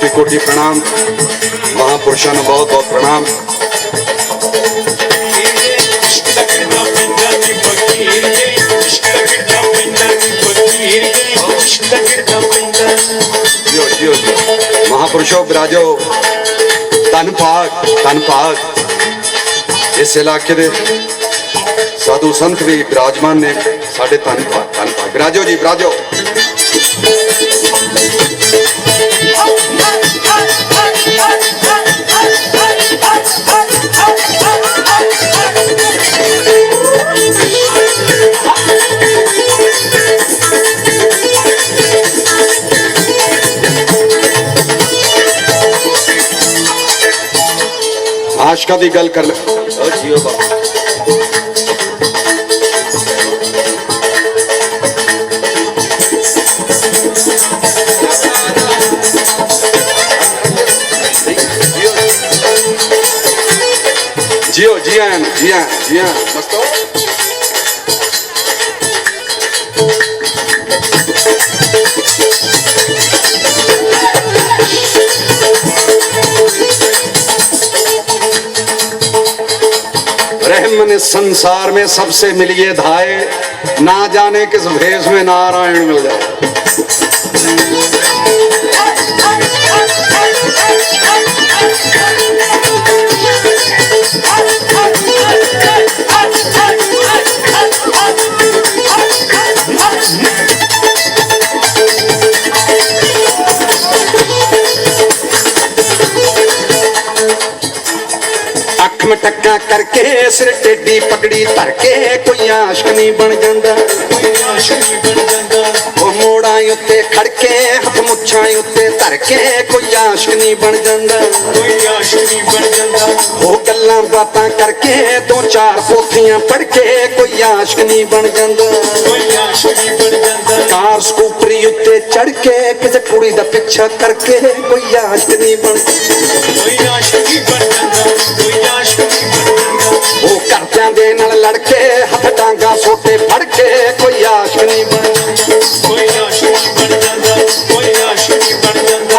ਕੋਟੀ ਕੋਟੀ ਪ੍ਰਣਾਮ। ਮਹਾਪੁਰਸ਼ਾਂ ਨੂੰ ਬਹੁਤ ਬਹੁਤ ਪ੍ਰਣਾਮ। ਜਿਓ ਜਿਓ ਮਹਾਪੁਰਸ਼ੋ ਬਿਰਾਜੋ। ਧੰਨ ਪਾਕ ਧੰਨ ਪਾਕ ਇਸ ਇਲਾਕੇ ਦੇ ਸਾਧੂ ਸੰਤ ਵੀ ਬਿਰਾਜਮਾਨ ਨੇ। ਸਾਡੇ ਧੰਨ ਭਾਗ ਧੰਨ ਭਾਗ। ਬਿਰਾਜੋ ਜੀ, ਬਿਰਾਜੋ। ਆਸ਼ਕਾ ਦੀ ਗੱਲ ਕਰ ਲੈ ਓ ਜੀਓ ਬਾਬਾ जियो जी आन जी आन जी आन मस्त हो لیکن اس سنسار میں سب سے ملیے دھائے نہ جانے کس بھیس میں نارائن مل جائے ਕਰਕੇ ਸਿਰ ਟੇਡੀ ਪਗੜੀ ਧਰ ਕੇ ਕੋਈ ਆਸ਼ਕ ਨਹੀਂ ਬਣ ਜਾਂਦਾ। ਉਹ ਮੋੜਾਂ ਉੱਤੇ ਖੜ ਕੇ, ਹੱਥ ਮੁੱਛਾਂ ਉੱਤੇ ਧਰ ਕੇ ਕੋਈ ਆਸ਼ਕ ਨਹੀਂ ਬਣ ਜਾਂਦਾ। ਉਹ ਗੱਲਾਂ ਬਾਤਾਂ ਕਰਕੇ ਦੋ ਚਾਰ ਪੋਥੀਆਂ ਪੜ ਕੇ ਕੋਈ ਆਸ਼ਕ ਨਹੀਂ ਬਣ ਜਾਂਦਾ। ਕਾਰ ਸਕੂਟਰੀ ਉੱਤੇ ਚੜ ਕੇ ਕਿਸੇ ਕੁੜੀ ਦਾ ਪਿੱਛਾ ਕਰਕੇ ਕੋਈ ਆਸ਼ਕ ਨਹੀਂ ਬਣ ਉਹ ਘਰਦਿਆਂ ਦੇ ਨਾਲ ਲੜ ਕੇ ਹੱਥ ਡਾਂਗਾ ਸੋਟੇ ਫੜ ਕੇ ਕੋਈ ਆਸ਼ਕ ਨਹੀਂ ਬਣ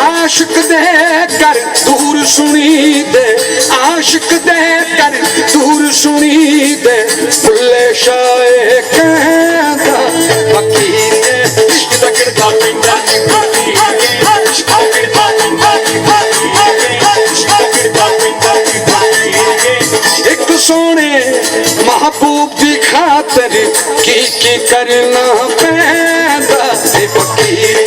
ਆਸ਼ਿਕ ਦੇ ਕਰ ਦੂਰ ਸੁਣੀ ਦੇ ਆਸ਼ਿਕ ਦੇ ਕਰ ਦੂਰ ਸੁਣੀ ਦੇ ਫੁੱਲੇ ਸ਼ਾਏ ਕਹਿੰਦਾ ਫਕੀਰ ਨੇ ਇਸ਼ਕ ਦਾ ਕਿਰਦਾ ਪਿੰਡਾ ਮਹਬੂਬ ਦੀ ਖਾਤਰ ਕੀ ਕੀ ਕਰਨਾ ਪੈਂਦਾ ਏ ਫਕੀਰ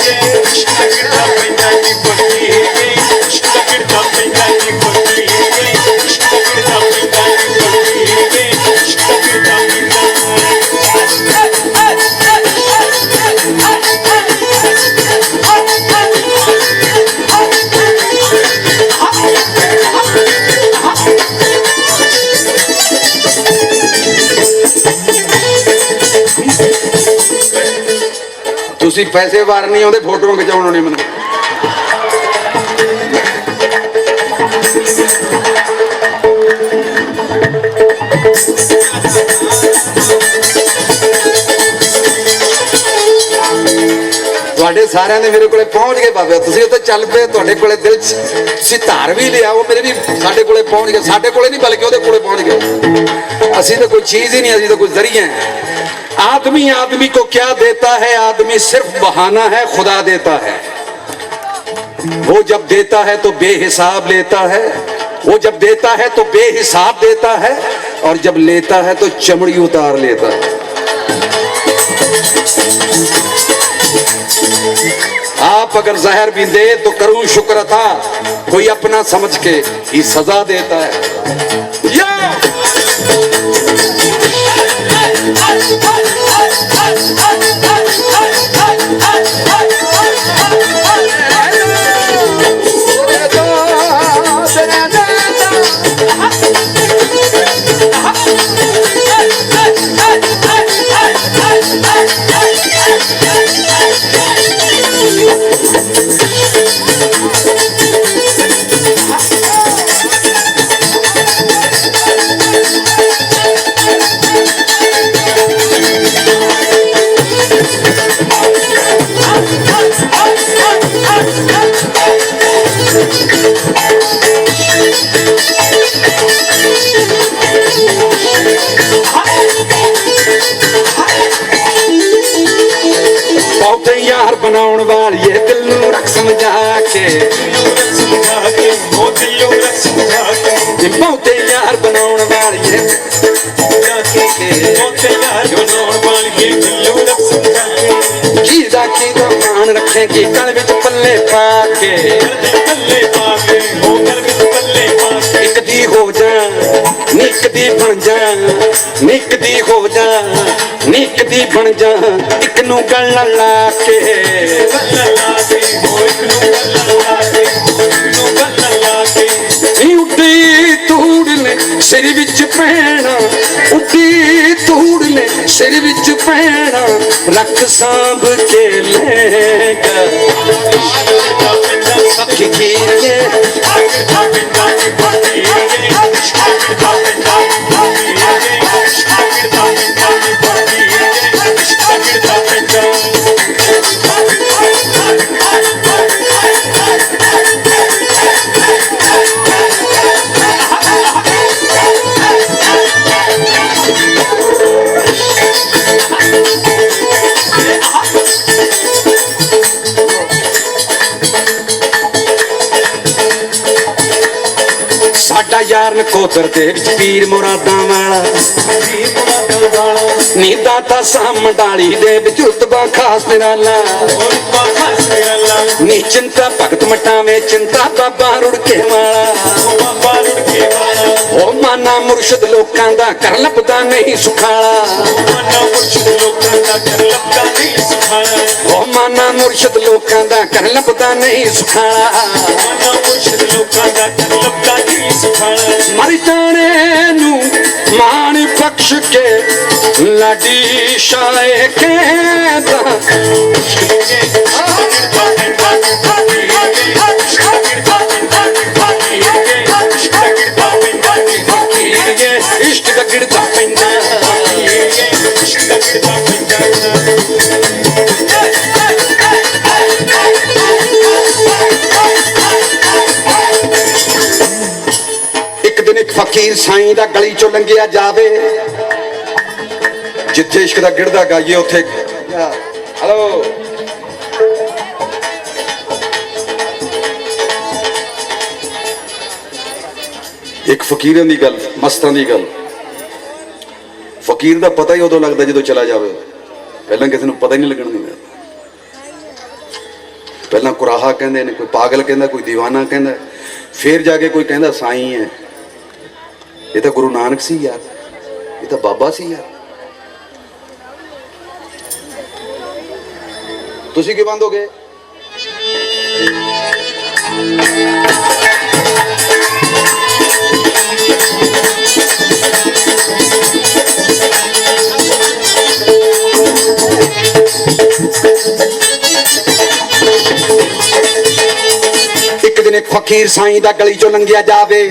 ਤੁਸੀਂ ਪੈਸੇ ਵਾਰ ਨਹੀਂ ਆਉਂਦੇ ਫੋਟੋਆਂ ਖਿਚਾਉਣ ਨਹੀਂ ਮੈਨੂੰ। ਤੁਹਾਡੇ ਸਾਰਿਆਂ ਦੇ ਮੇਰੇ ਕੋਲੇ ਪਹੁੰਚ ਗਏ ਬਾਬਾ। ਤੁਸੀਂ ਉੱਥੇ ਚੱਲ ਪਏ، ਤੁਹਾਡੇ ਕੋਲੇ ਦਿਲ 'ਚ ਤੁਸੀਂ ਧਾਰ ਵੀ ਲਿਆ، ਉਹ ਮੇਰੇ ਵੀ ਸਾਡੇ ਕੋਲੇ ਪਹੁੰਚ ਗਏ। ਸਾਡੇ ਕੋਲੇ ਨਹੀਂ، ਬਲਕਿ ਉਹਦੇ ਕੋਲੇ ਪਹੁੰਚ ਗਏ। ਅਸੀਂ ਤਾਂ ਕੋਈ ਚੀਜ਼ ਹੀ ਨਹੀਂ، ਅਸੀਂ ਤਾਂ ਕੋਈ ਜ਼ਰੀਆ ਹੈ। آدمی آدمی کو کیا دیتا ہے آدمی صرف بہانہ ہے خدا دیتا ہے وہ جب دیتا ہے تو بے حساب لیتا ہے وہ جب دیتا ہے تو بے حساب دیتا ہے اور جب لیتا ہے تو چمڑی اتار لیتا ہے आप अगर जहर भी दे तो करूं शुक्र था कोई अपना समझ के ही सजा देता है ਬਣਾਉਣ ਵਾਲੀਏ ਦਿਲ ਨੂੰ ਰੱਖ ਸਮਝਾ ਕੇ। ਸਮਝਾ ਕੇ ਉਹ ਦਿਲੋਂ ਰੱਖ ਸਮਝਾ ਕੇ ਜਿੰਮੋਂ ਯਾਰ ਬਣਾਉਣ ਵਾਲੀਏ, ਜਾ ਕੇ ਉਹ ਯਾਰ ਬਣਾਉਣ ਵਾਲੀਏ ਦਿਲੋਂ ਰੱਖ ਸਮਝਾ ਕੇ। ਕੀ ਦਾ ਕੀ ਦਾ ਮਾਨ ਰੱਖੇਗੀ ਕਲ ਵਿੱਚ ਪੱਲੇ ਪਾ ਕੇ। ਪੱਲੇ ਪਾ ਨਿੱਕ ਦੀ ਬਣ ਜਾ ਨਿੱਕ ਦੀ ਹੋ ਜਾ ਨਿੱਕ ਦੀ ਬਣ ਜਾ ਇੱਕ ਨੂੰ ਗੱਲ ਲਾ ਕੇ। ਉੱਡੀ ਧੂੜ ਨੇ ਸਿਰ ਵਿੱਚ ਪੈਣਾ, ਉੱਡੀ ਧੂੜ ਨੇ ਸਿਰ ਵਿੱਚ ਪੈਣਾ, ਰੱਖ ਸਾਂਭ ਕੇ ਲੈਗਾ ਦਾ ਪਿੰਡਾ ਸਭ ਸਾਡਾ ਯਾਰ ਦੇ ਪੀਰ ਮੁਰਾਦਾਂ ਵਾਲਾ। ਵੀ ਮੁਰਾਦਾਂ ਵਾਲਾ। ਨੀਂਦਾਂ ਤਾਂ ਸਾਮਡਾਲੀ ਦੇ ਵਿੱਚ ਰੁਤਬਾ ਖਾਸ ਨਿਰਾਲਾ ਹੋਰ ਬਾਬਾ ਸਿਰਲਾ ਨੀ। ਚਿੰਤਾ ਭਗਤ ਮਟਾਵੇ ਚਿੰਤਾ ਬਾਬਾ ਰੁੜ ਕੇ ਵਾਲਾ ਬਾਬਾ ਰੁੜ ਕੇ ਵਾਲਾ ਉਹ ਮਾਨਾ ਮੁਰਸ਼ਦ ਲੋਕਾਂ ਦਾ ਕਰ ਲੱਭਦਾ ਨਹੀਂ ਸੁਖਾਲਾ। ਮਨਾ ਮੁਰਸ਼ਿਦ ਲੋਕਾਂ ਦਾ ਕਰ ਲੱਭਦਾ ਨਹੀਂ ਸੁਖਾਣਾ ਉਹ ਮਾਨਾ ਮੁਰਸ਼ਦ ਲੋਕਾਂ ਦਾ ਕਰ ਲੱਭਦਾ ਨਹੀਂ ਸੁਖਾਲਾ। ਮਨਾ ਮੁਰਸ਼ਿਦ ਲੋਕਾਂ ਦਾ ਕਰ ਲੱਭਦਾ ਨਹੀਂ ਸੁਖਾਣਾ ਮਰ ਨੂੰ ਮਾਣ ਬਖਸ਼ ਕੇ ਲਾਡੀ ਸ਼ਾਏ ਕਹਿੰਦਾ ਇਹ ਇਸ਼ਕ ਦਾ ਗਿਰਦਾ ਪੈਂਦਾ ਇੱਕ ਫਕੀਰ ਸਾਈਂ ਦਾ ਗਲੀ ਚੋਂ ਲੰਘਿਆ ਜਾਵੇ। ਜਿੱਥੇ ਇਸ਼ਕ ਦਾ ਗਿਰਦਾ ਗਾਈਏ, ਉੱਥੇ ਹਲੋ ਇੱਕ ਫਕੀਰਾਂ ਦੀ ਗੱਲ, ਮਸਤਾਂ ਦੀ ਗੱਲ। ਫਕੀਰ ਦਾ ਪਤਾ ਹੀ ਉਦੋਂ ਲੱਗਦਾ ਜਦੋਂ ਚਲਾ ਜਾਵੇ। ਪਹਿਲਾਂ ਕਿਸੇ ਨੂੰ ਪਤਾ ਹੀ ਨਹੀਂ ਲੱਗਣ ਦਿੰਦਾ। ਪਹਿਲਾਂ ਕੁਰਾਹਾ ਕਹਿੰਦੇ ਨੇ, ਕੋਈ ਪਾਗਲ ਕਹਿੰਦਾ, ਕੋਈ دیਵਾਨਾ ਕਹਿੰਦਾ। ਫਿਰ ਜਾ ਕੇ ਕੋਈ ਕਹਿੰਦਾ, ਸਾਈਂ ਹੈ। ਇਹ ਤਾਂ ਗੁਰੂ ਨਾਨਕ ਸੀ ਯਾਰ। ਇਹ ਤਾਂ ਬਾਬਾ ਸੀ ਯਾਰ। ਤੁਸੀਂ ਕੀ ਬੰਦ ਹੋ ਗਏ? ਇੱਕ ਦਿਨ ਇੱਕ ਫਕੀਰ ਸਾਈਂ ਦਾ ਗਲੀ ਚੋਂ ਲੰਘਿਆ ਜਾਵੇ।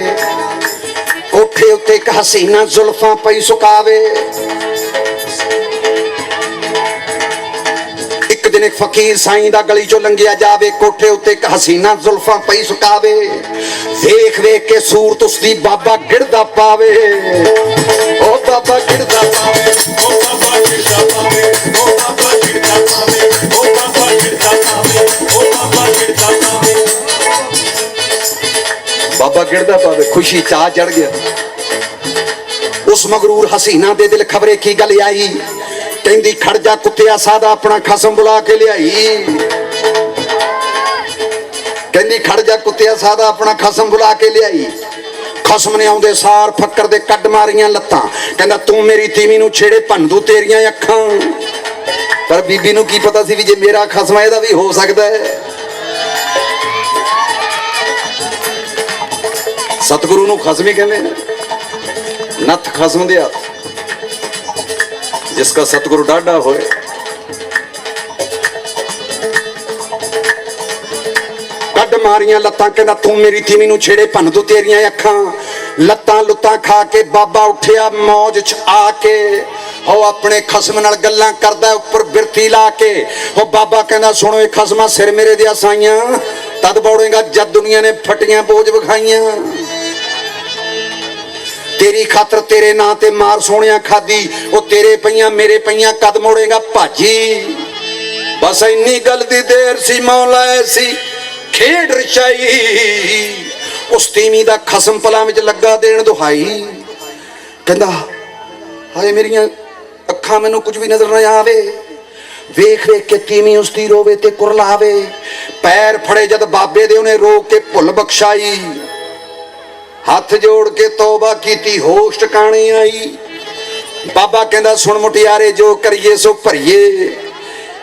ਕੋਠੇ ਉੱਤੇ ਇੱਕ ਹਸੀਨਾ ਜ਼ੁਲਫਾਂ ਪਈ ਸੁਕਾਵੇ। ਇੱਕ ਦਿਨ ਇੱਕ ਫਕੀਰ ਸਾਈਂ ਦਾ ਗਲੀ ਚੋਂ ਲੰਘਿਆ ਜਾਵੇ, ਕੋਠੇ ਉੱਤੇ ਇੱਕ ਹਸੀਨਾ ਜ਼ੁਲਫਾਂ ਪਈ ਸੁਕਾਵੇ। ਵੇਖ ਵੇਖ ਕੇ ਸੂਰਤ ਉਸ ਦੀ ਬਾਬਾ ਗਿਰਦਾ ਪਾਵੇ। ਉਹ ਬਾਬਾ ਗਿਰਦਾ ਪਾਵੇ। ਬਾਬਾ ਗਿਰਦਾ ਪਾਵੇ। ਖੁਸ਼ੀ ਚਾਹ ਚੜ ਗਿਆ। ਉਸ ਮਗਰੂਰ ਹਸੀਨਾ ਦੇ ਦਿਲ ਖਬਰੇ ਕੀ ਗੱਲ ਆਈ? ਕਹਿੰਦੀ, ਖੜ ਜਾ ਕੁੱਤਿਆ ਸਾਦਾ, ਆਪਣਾ ਖਸਮ ਬੁਲਾ ਕੇ ਲਿਆਈ। ਕਹਿੰਦੀ, ਖੜ ਜਾ ਕੁੱਤਿਆ ਸਾਦਾ, ਆਪਣਾ ਖਸਮ ਬੁਲਾ ਕੇ ਲਿਆਈ। ਖਸਮ ਨੇ ਆਉਂਦੇ ਸਾਰ ਫੱਕਰ ਦੇ ਕੱਢ ਮਾਰੀਆਂ ਲੱਤਾਂ। ਕਹਿੰਦਾ, ਤੂੰ ਮੇਰੀ ਤੀਵੀ ਨੂੰ ਛੇੜੇ ਭੰਦੂ ਤੇਰੀਆਂ ਅੱਖਾਂ। ਪਰ ਬੀਬੀ ਨੂੰ ਕੀ ਪਤਾ ਸੀ ਵੀ ਜੇ ਮੇਰਾ ਖਸਮ ਇਹਦਾ ਵੀ ਹੋ ਸਕਦਾ ਹੈ। ਸਤਿਗੁਰੂ ਨੂੰ ਖਸਮ ਹੀ ਕਹਿੰਦੇ ਨੇ। ਨੱਥ ਖਸਮ ਦੇ ਹੱਥ। ਜਿਸ ਕਾ ਸਤਿਗੁਰੂ ਡਾਢਾ ਹੋਏ। ਕੱਢ ਮਾਰੀਆਂ ਲੱਤਾਂ ਕਹਿੰਦਾ ਤੂੰ ਮੇਰੀ ਤੀਵੀਂ ਨੂੰ ਛੇੜੇ ਭੰਨ ਦੂ ਤੇਰੀਆਂ ਅੱਖਾਂ। ਲੱਤਾਂ ਲੁੱਤਾਂ ਖਾ ਕੇ ਬਾਬਾ ਉੱਠਿਆ ਮੌਜ ਚ ਆ ਕੇ। ਉਹ ਆਪਣੇ ਖਸਮ ਨਾਲ ਗੱਲਾਂ ਕਰਦਾ ਉੱਪਰ ਬਿਰਤੀ ਲਾ ਕੇ। ਉਹ ਬਾਬਾ ਕਹਿੰਦਾ, ਸੁਣੋ, ਇਹ ਖਸਮਾ ਸਿਰ ਮੇਰੇ ਦੀਆਂ ਸਾਈਆਂ। ਤਦ ਬੌੜੇਗਾ ਜਦ ਦੁਨੀਆ ਨੇ ਫਟੀਆਂ ਬੋਝ ਵਿਖਾਈਆਂ। ਤੇਰੀ ਖਾਤਰ ਤੇਰੇ ਨਾਂ ਤੇ ਮਾਰ ਸੋਹਣਿਆ ਖਾਦੀ, ਉਹ ਤੇਰੇ ਪਈਆਂ, ਮੇਰੇ ਪਈਆਂ ਕਦ ਮੋੜੇਗਾ ਭਾਜੀ? ਬਸ ਇੰਨੀ ਗੱਲ ਦੀ ਦੇਰ ਸੀ, ਮੌਲਾ ਐਸੀ ਖੇਡ ਰਚਾਈ। ਉਸ ਤੀਵੀਂ ਦਾ ਖਸਮ ਪਲਾਂ ਵਿੱਚ ਲੱਗਾ ਦੇਣ ਦੁਹਾਈ। ਕਹਿੰਦਾ, ਹਾਏ ਮੇਰੀਆਂ ਅੱਖਾਂ ਮੈਨੂੰ ਕੁਝ ਵੀ ਨਜ਼ਰ ਨਾ ਆਵੇ। ਵੇਖ ਵੇਖ ਕੇ ਤੀਵੀਂ ਉਸ ਦੀ ਰੋਵੇ ਤੇ ਕੁਰਲਾਵੇ। ਪੈਰ ਫੜੇ ਜਦ ਬਾਬੇ ਦੇ ਉਹਨੇ ਰੋ ਕੇ ਭੁੱਲ ਬਖਸ਼ਾਈ। ਹੱਥ ਜੋੜ ਕੇ ਤੌਬਾ ਕੀਤੀ, ਹੋਸ਼ ਟਿਕਾਣੇ ਆਈ। ਬਾਬਾ ਕਹਿੰਦਾ, ਸੁਣ ਮੁਟਿਆਰੇ, ਜੋ ਕਰੀਏ ਸੋ ਭਰੀਏ।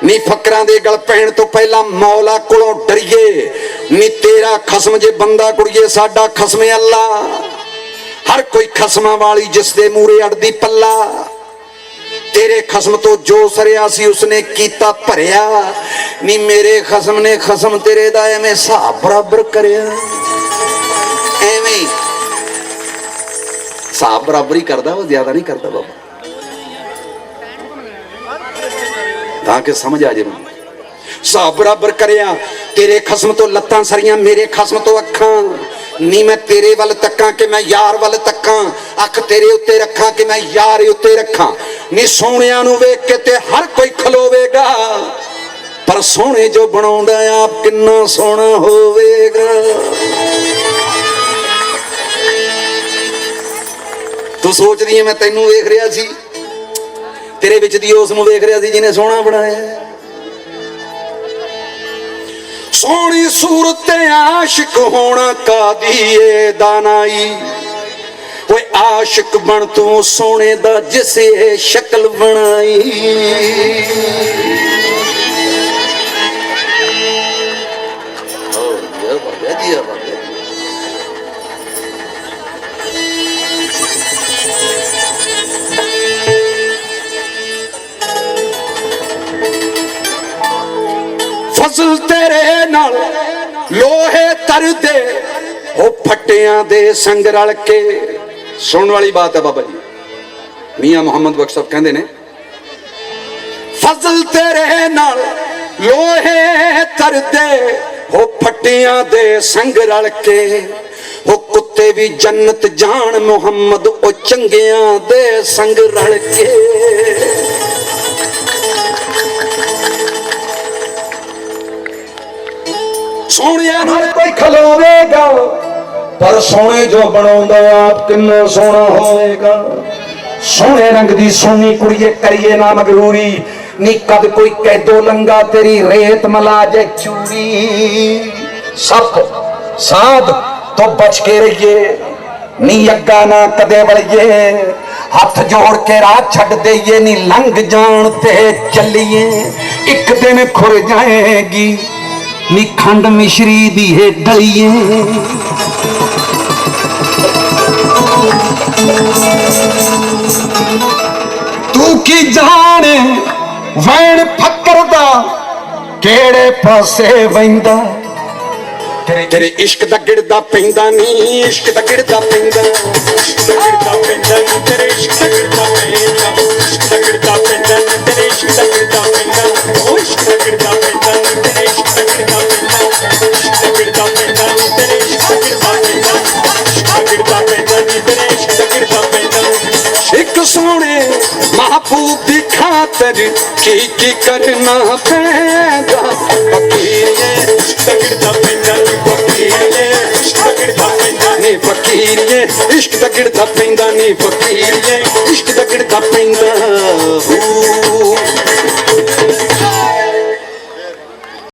ਨੀ ਫਕਰਾਂ ਦੇ ਗਲ ਪੈਣ ਤੋਂ ਪਹਿਲਾਂ ਮੌਲਾ ਕੋਲੋਂ ਡਰੀਏ। ਨੀ ਤੇਰਾ ਖਸਮ ਜੇ ਬੰਦਾ ਕੁੜੀਏ, ਸਾਡਾ ਖਸਮ ਅੱਲਾ। ਹਰ ਕੋਈ ਖਸਮਾਂ ਵਾਲੀ ਜਿਸ ਦੇ ਮੂਰੇ ਅੜਦੀ ਪੱਲਾ। ਤੇਰੇ ਖਸਮ ਤੋਂ ਜੋ ਸਰਿਆ ਸੀ, ਉਸਨੇ ਕੀਤਾ ਭਰਿਆ। ਨੀ ਮੇਰੇ ਖਸਮ ਨੇ ਖਸਮ ਤੇਰੇ ਦਾ ਐਵੇਂ ਹਿਸਾਬ ਬਰਾਬਰ ਕਰਿਆ। ਐਵੇਂ ਹਿਸਾਬ ਬਰਾਬਰ ਕਰਦਾ, ਉਹ ਜ਼ਿਆਦਾ ਨਹੀਂ ਕਰਦਾ ਬਾਬਾ। ਤਾਂ ਕਿ ਸਮਝ ਆ ਜੇ ਮੈਨੂੰ। ਹਿਸਾਬ ਬਰਾਬਰ ਕਰਿਆ, ਤੇਰੇ ਖਸਮ ਤੋਂ ਲੱਤਾਂ ਸਰੀਆਂ, ਮੇਰੇ ਖਸਮ ਤੋਂ ਅੱਖਾਂ। ਨੀ ਮੈਂ ਤੇਰੇ ਵੱਲ ਤੱਕਾਂ ਕਿ ਮੈਂ ਯਾਰ ਵੱਲ ਤੱਕਾਂ। ਅੱਖ ਤੇਰੇ ਉੱਤੇ ਰੱਖਾਂ ਕਿ ਮੈਂ ਯਾਰ ਉੱਤੇ ਰੱਖਾਂ। ਨੀ ਸੋਹਣਿਆਂ ਨੂੰ ਵੇਖ ਕੇ ਤੇ ਹਰ ਕੋਈ ਖਲੋਵੇਗਾ। ਪਰ ਸੋਹਣੇ ਜੋ ਬਣਾਉਂਦਾ, ਆਪ ਕਿੰਨਾ ਸੋਹਣਾ ਹੋਵੇਗਾ। ਤੂੰ ਸੋਚਦੀ ਐ ਮੈਂ ਤੈਨੂੰ ਵੇਖ ਰਿਹਾ ਸੀ। ਤੇਰੇ ਵਿੱਚ ਦੀ ਉਸ ਨੂੰ ਵੇਖ ਰਿਹਾ ਸੀ ਜਿਹਨੇ ਸੋਹਣਾ ਬਣਾਇਆ ਸੋਹਣੀ ਸੂਰਤ ਤੇ ਆਸ਼ਿਕ ਹੋਣਾ ਕਾਦੀਏ ਦਾਨਾਈ। ਓਏ ਆਸ਼ਿਕ ਬਣ ਤੂੰ ਸੋਹਣੇ ਦਾ ਜਿਸੇ ਸ਼ਕਲ ਬਣਾਈ। ਤਰਦੇ ਉਹ ਫੱਟਿਆਂ ਦੇ ਸੰਗ ਰਲ ਕੇ। ਸੁਣਨ ਵਾਲੀ ਬਾਤ ਹੈ ਬਾਬਾ ਜੀ। ਮੀਆਂ ਮੁਹੰਮਦ ਬਖਸ਼ ਸਾਹਿਬ ਕਹਿੰਦੇ ਨੇ, ਫਜ਼ਲ ਤੇਰੇ ਨਾਲ ਲੋਹੇ ਤਰਦੇ ਉਹ ਫੱਟਿਆਂ ਦੇ ਸੰਗ ਰਲ ਕੇ। ਉਹ ਕੁੱਤੇ ਵੀ ਜੰਨਤ ਜਾਣ ਮੁਹੰਮਦ, ਉਹ ਚੰਗਿਆਂ ਦੇ ਸੰਗ ਰਲ ਕੇ। ਸੋਹਣਿਆਂ ਨੂੰ। ਕੋਈ ਖਲੋਵੇਗਾ, ਪਰ ਸੋਹਣੇ ਜੋ ਬਣਾਉਂਦਾ, ਆਪ ਕਿੰਨਾ ਸੋਹਣਾ ਹੋਵੇਗਾ? ਸੋਹਣੇ ਰੰਗ ਦੀ ਸੋਹਣੀ ਕੁੜੀਏ, ਕਰੀਏ ਨਾ ਮਗਰੂਰੀ। ਨੀ ਕਦ ਕੋਈ ਕੈਦੋ ਲੰਗਾ ਤੇਰੀ ਰੇਤ ਮਲਾ ਜੇ ਚੂਰੀ। ਸਭ ਸਾਧ, ਤੋਂ ਬਚ ਕੇ ਰਹੀਏ। ਨੀ ਅੱਗਾ ਨਾ ਕਦੇ ਵੜੀਏ ਹੱਥ ਜੋੜ ਕੇ ਰਾਹ ਛੱਡ ਦੇਈਏ। ਨੀ ਲੰਘ ਜਾਣ ਤੇ ਚੱਲੀਏ। ਇੱਕ ਦਿਨ ਖੁਰ ਜਾਏਗੀ। ਨੀ ਖੰਡ ਮਿਸ਼ਰੀ ਦੀ ਹੈ ਤੂੰ ਕੀ ਜਾਣੇ ਵੈਣ ਫੱਕਰ ਦਾ ਕਿਹੜੇ ਪਾਸੇ ਵੈਂਦਾ ਤੇਰੇ ਤੇਰੇ ਇਸ਼ਕ ਦਾ ਗਿੜਦਾ ਪੈਂਦਾ ਨਹੀਂ ਇਸ਼ਕ ਦਾ ਗਿੜਦਾ ਪੈਂਦਾ ਗਿਰਦਾ ਪੈਂਦਾ ਨੀ ਤੇਰੇ ਇਸ਼ਕ ਦਾ ਗਿਰਦਾ ਪੈਂਦਾ ਇਸ਼ਕ ਦਾ ਗਿਰਦਾ ਪੈਂਦਾ ਨੀ ਤੇਰੇ ਇਸ਼ਕ ਦਾ ਗਿਰਦਾ ਪੈਂਦਾ ਉਹ ਇਸ਼ਕ ਦਾ ਗਿਰਦਾ ਖਾਤਰ ਕੀ ਕੀ ਕਰਨਾ ਪੈਂਦਾ। ਫਕੀਰੀਏ ਇਸ਼ਕ ਦਾ ਗਿਰਦਾ ਪੈਂਦਾ ਨੀ ਫਕੀਰੀਏ ਇਸ਼ਕ ਦਾ ਗਿਰਦਾ ਪੈਂਦਾ ਨੀ। ਫਕੀਰੀਏ ਇਸ਼ਕ ਦਾ ਗਿੜਦਾ ਪੈਂਦਾ ਨੀ ਫਕੀਰੀਏ ਇਸ਼ਕ ਦਾ ਗਿੜਦਾ ਪੈਂਦਾ। ਹੂ